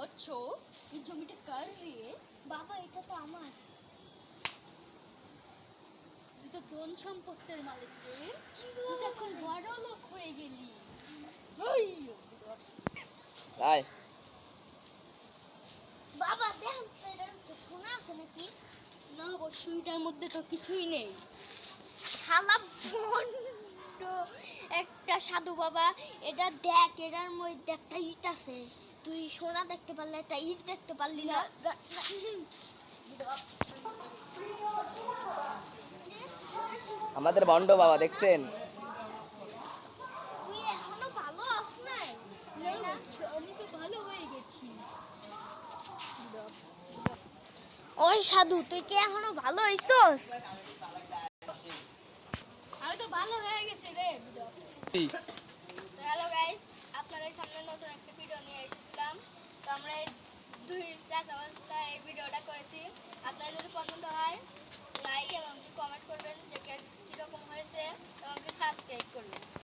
বছর এই জমিটা কার রে? বাবা এটা তো আমার। তুই তো ধন সম্পত্তির মালিক রে। তুই এখন বড় লোক হয়ে গেলি। তাই বাবা দেখ সোনা আছে নাকি? না বসুইটার মধ্যে তো কিছুই নেই। শালা একটা সাধু বাবা এটা দেখ এটার মধ্যে একটা ইট আছে। তুই সোনা দেখতে পারলে একটা ইট দেখতে পারলি না। আমাদের বন্ড বাবা দেখছেন? তুই এখনও ভালো আস নাই। আমি তো ভালো হয়ে গেছি। ওই সাধু তুই কি এখনও ভালো হইছস? আমি তো ভালো হয়ে গেছি রে। আমরা দুই চাচা এই ভিডিওটা করেছি।